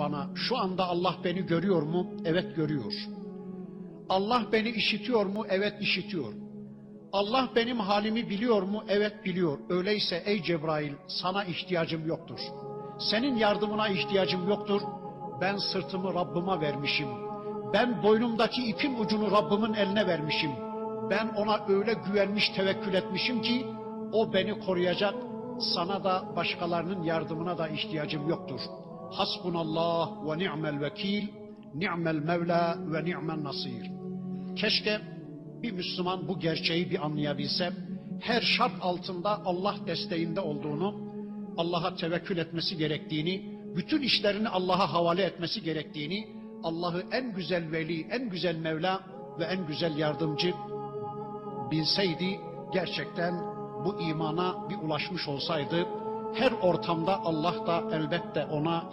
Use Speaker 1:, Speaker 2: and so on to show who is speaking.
Speaker 1: bana şu anda Allah beni görüyor mu? Evet görüyor. Allah beni işitiyor mu? Evet işitiyor. Allah benim halimi biliyor mu? Evet biliyor. Öyleyse ey Cebrail sana ihtiyacım yoktur. Senin yardımına ihtiyacım yoktur. Ben sırtımı Rabbıma vermişim. Ben boynumdaki ipin ucunu Rabbimin eline vermişim. Ben ona öyle güvenmiş, tevekkül etmişim ki o beni koruyacak. Sana da başkalarının yardımına da ihtiyacım yoktur. Hasbunallah ve ni'mel vekil, ni'mel mevla ve ni'mel nasir. Keşke bir Müslüman bu gerçeği bir anlayabilse, her şart altında Allah desteğinde olduğunu, Allah'a tevekkül etmesi gerektiğini, bütün işlerini Allah'a havale etmesi gerektiğini, Allah'ı en güzel veli, en güzel Mevla ve en güzel yardımcı bilseydi gerçekten bu imana bir ulaşmış olsaydı her ortamda Allah da elbette ona